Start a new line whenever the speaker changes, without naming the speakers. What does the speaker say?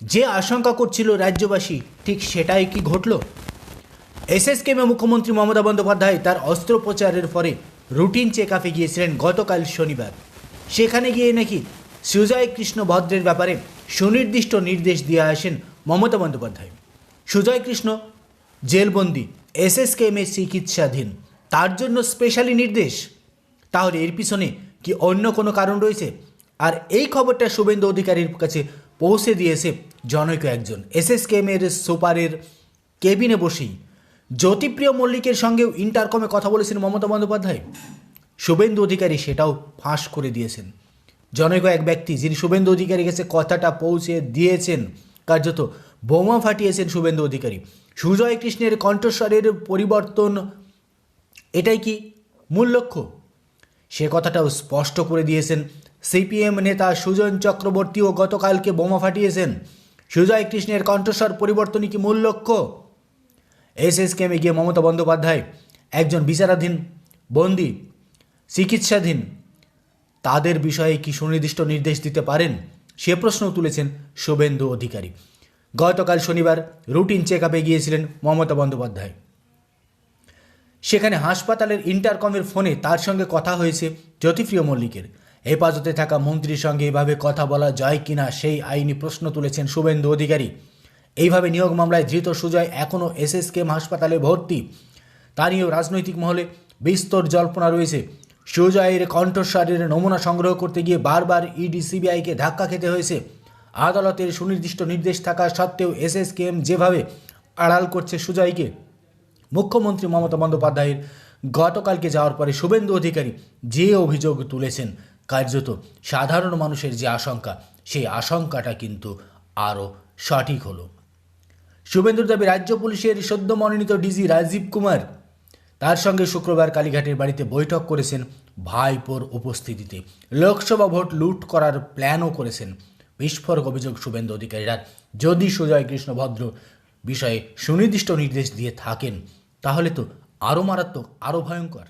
যে আশঙ্কা করছিল রাজ্যবাসী, ঠিক সেটাই কি ঘটল? এসএসকেমে মুখ্যমন্ত্রী মমতা বন্দ্যোপাধ্যায় তার অস্ত্রোপচারের পরে রুটিন চেক আপে গিয়েছিলেন গতকাল শনিবার। সেখানে গিয়ে নাকি সুজয় কৃষ্ণ ভদ্রের ব্যাপারে সুনির্দিষ্ট নির্দেশ দিয়ে আসেন মমতা বন্দ্যোপাধ্যায়। সুজয় কৃষ্ণ, জেলবন্দি এসএসকেএমে চিকিৎসাধীন, তার জন্য স্পেশালি নির্দেশ? তাহলে এর পিছনে কি অন্য কোনো কারণ রয়েছে? আর এই খবরটা শুভেন্দু অধিকারীর কাছে পৌঁছে দিয়েছে জনৈক একজন। এসএসকেএম এর সুপারের কেবিনে বসেই জ্যোতিপ্রিয় মল্লিকের সঙ্গেও ইন্টারকমে কথা বলেছেন মমতা বন্দ্যোপাধ্যায়। শুভেন্দু অধিকারী সেটাও ফাঁস করে দিয়েছেন। জনৈক এক ব্যক্তি যিনি শুভেন্দু অধিকারীর কাছে কথাটা পৌঁছে দিয়েছেন, কার্যত বোমা ফাটিয়েছেন শুভেন্দু অধিকারী। সুজয় কৃষ্ণের কণ্ঠস্বরের পরিবর্তন এটাই কি মূল লক্ষ্য? সে কথাটাও স্পষ্ট করে দিয়েছেন। সিপিএম নেতা সুজন চক্রবর্তীও গতকালকে বোমা ফাটিয়েছেন। সুজয় কৃষ্ণের কণ্ঠস্বর পরিবর্তনই কি মূল লক্ষ্য? এস এস কেমে গিয়ে মমতা বন্দ্যোপাধ্যায় একজন বিচারাধীন, বন্দী, চিকিৎসাধীন। তাদের বিষয়ে কি সুনির্দিষ্ট নির্দেশ দিতে পারেন? সে প্রশ্নও তুলেছেন শুভেন্দু অধিকারী। গতকাল শনিবার রুটিন চেক আপে গিয়েছিলেন মমতা বন্দ্যোপাধ্যায়। সেখানে হাসপাতালের ইন্টারকমের ফোনে তার সঙ্গে কথা হয়েছে জ্যোতিপ্রিয় মল্লিকের। হেফাজতে থাকা মন্ত্রীর সঙ্গে এভাবে কথা বলা যায় কিনা সেই আইনি প্রশ্ন তুলেছেন শুভেন্দু অধিকারী। এইভাবে নিয়োগ মামলায় ধৃত সুজয় এখনও এসএসকেএম হাসপাতালে ভর্তি। তা নিয়েও রাজনৈতিক মহলে বিস্তর জল্পনা রয়েছে। সুজয়ের কণ্ঠস্বরের নমুনা সংগ্রহ করতে গিয়ে বারবার ইডি সিবিআইকে ধাক্কা খেতে হয়েছে। আদালতের সুনির্দিষ্ট নির্দেশ থাকা সত্ত্বেও এসএসকেএম যেভাবে আড়াল করছে সুজয়কে মুখ্যমন্ত্রী মমতা বন্দ্যোপাধ্যায়ের গতকালকে যাওয়ার পরে শুভেন্দু অধিকারী যে অভিযোগ তুলেছেন কার্যত সাধারণ মানুষের যে আশঙ্কা, সেই আশঙ্কাটা কিন্তু আরও সঠিক হলো। শুভেন্দুর দাবি, রাজ্য পুলিশের সদ্য মনোনীত ডিজি রাজীব কুমার তার সঙ্গে শুক্রবার কালীঘাটের বাড়িতে বৈঠক করেছেন। ভাইপোর উপস্থিতিতে লোকসভা ভোট লুট করার প্ল্যানও করেছেন। বিস্ফোরক অভিযোগ শুভেন্দু অধিকারীরা। যদি সুজয় কৃষ্ণ ভদ্র বিষয়ে সুনির্দিষ্ট নির্দেশ দিয়ে থাকেন তাহলে তো আরও মারাত্মক আরও ভয়ঙ্কর।